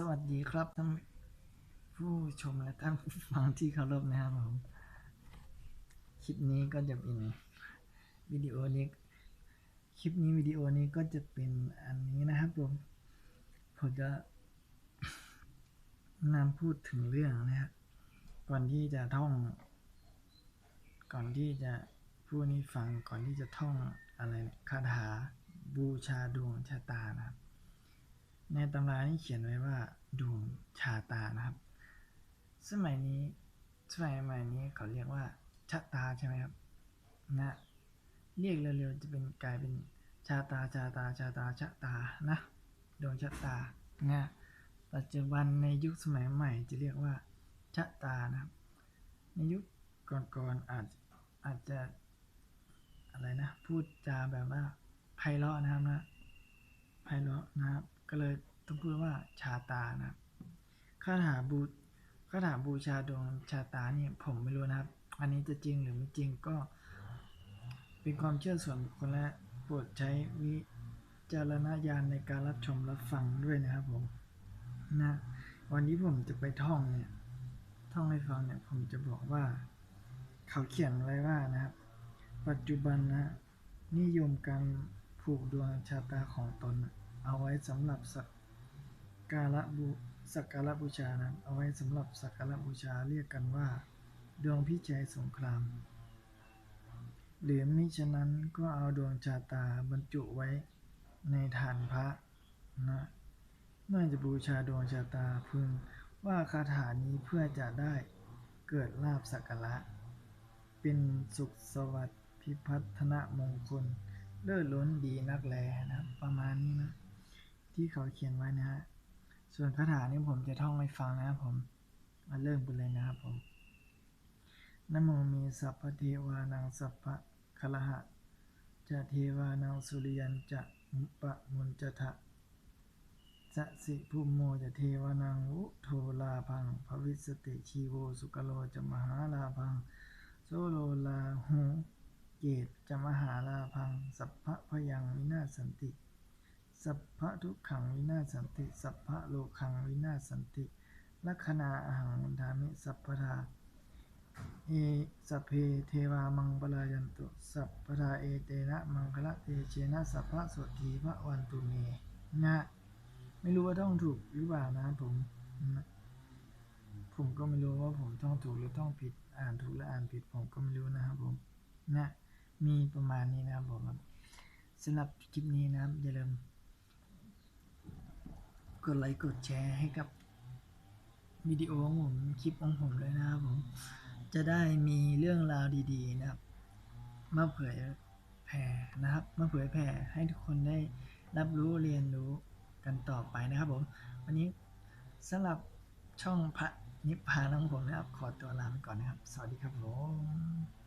สวัสดีครับท่านผู้ชมและท่านผู้ฟังที่เคารพนะครับผมคลิปนี้ก็จะเป็นวิดีโอนี้คลิปนี้วิดีโอนี้ก็จะเป็นอันนี้นะครับผมผมจะนำพูดถึงเรื่องนะครับก่อนที่จะท่อง ก่อนที่จะพูดนี้ฟังก่อนที่จะท่องอะไรคาถาบูชาดวงชะตานะครับ ในตำรานี่เขียนไว้ว่าดวงชาตานะครับ สมัยนี้สมัยใหม่นี้เขาเรียกว่าชะตาใช่ไหมครับนะเรียกเร็วๆจะเป็นกลายเป็นชาตาชาตาชาตาชะตานะดวงชะตานะปัจจุบันในยุคสมัยใหม่จะเรียกว่าชะตานะครับ ในยุคก่อนๆอาจอาจจะอะไรนะพูดจาแบบว่าไพเราะนะครับนะไพเราะนะครับ ก็เลยต้องพูดว่าชาตานะคาถาบูคาถาบูชาดวงชาตานี่ผมไม่รู้นะครับ อันนี้จะจริงหรือไม่จริงก็ เป็นความเชื่อส่วนบุคคลและโปรดใช้วิจารณญาณในการรับชมรับฟังด้วยนะครับผมนะวันนี้ผมจะไปท่องเนี่ยท่องให้ฟังเนี่ยผมจะบอกว่า เขาเขียนไว้ว่านะครับ ปัจจุบันนะนิยมการผูกดวงชะตาของตนนะ เอาไว้สำหรับสักการะบูสักการะบูชานะเอาไว้สำหรับสักการะบูชาเรียกกันว่า ดวงพิชัยสงคราม หรือมิฉะนั้นก็เอาดวงชาตาบรรจุไว้ในฐานพระนะเมื่อจะบูชาดวงชาตาพึงว่าคาถานี้เพื่อจะได้เกิดลาบสักการะ เป็นสุขสวัสดิ์พิพัฒนมงคลเลิศล้นดีนักแลนะประมาณนี้นะ ที่เขาเขียนไว้นะฮะ ส่วนคาถานี้ผมจะท่องให้ฟังนะครับผม มาเริ่มกันเลยนะครับผมนโมมีสัพพเทวานังสัพพะคละหะจะเทวานังสุริยันจะมุปะมุนจะทะสะสิภูมโมจะเทวานังวุโทลาพังภวิสติชีโวสุกโลจะมหาลาพังโซโลลาหูเกตจะมหาลาพัง สัพพะพยังวินาสันติ สัพพะทุกขังวินาศสันติ สัพพะโลคังวินาศสันติ ลัคนาอาหังวันทามิ สัพพทาเอสัพเพเทวามังปลายันตุ สัพพทาเอเตนะมังคละเตเชนะสัพพะโสทีพระวันตุเมนะ ไม่รู้ว่าท่องถูกหรือเปล่านะผมนะผมก็ไม่รู้ว่าผมท่องถูกหรือท่องผิด อ่านถูกหรืออ่านผิด ผมก็ไม่รู้นะครับผมนะ มีประมาณนี้นะครับผมสำหรับคลิปนี้นะครับอย่าลืม กดไลค์กดแชร์ให้กับวิดีโอของผมคลิปของผมเลยนะครับผมจะได้มีเรื่องราวดีๆนะครับ มาเผยแผ่นะครับ มาเผยแผ่ให้ทุกคนได้รับรู้เรียนรู้กันต่อไปนะครับผมวันนี้สำหรับช่องพระนิพพานของผมนะครับ ขอตัวลาไปก่อนนะครับ สวัสดีครับผม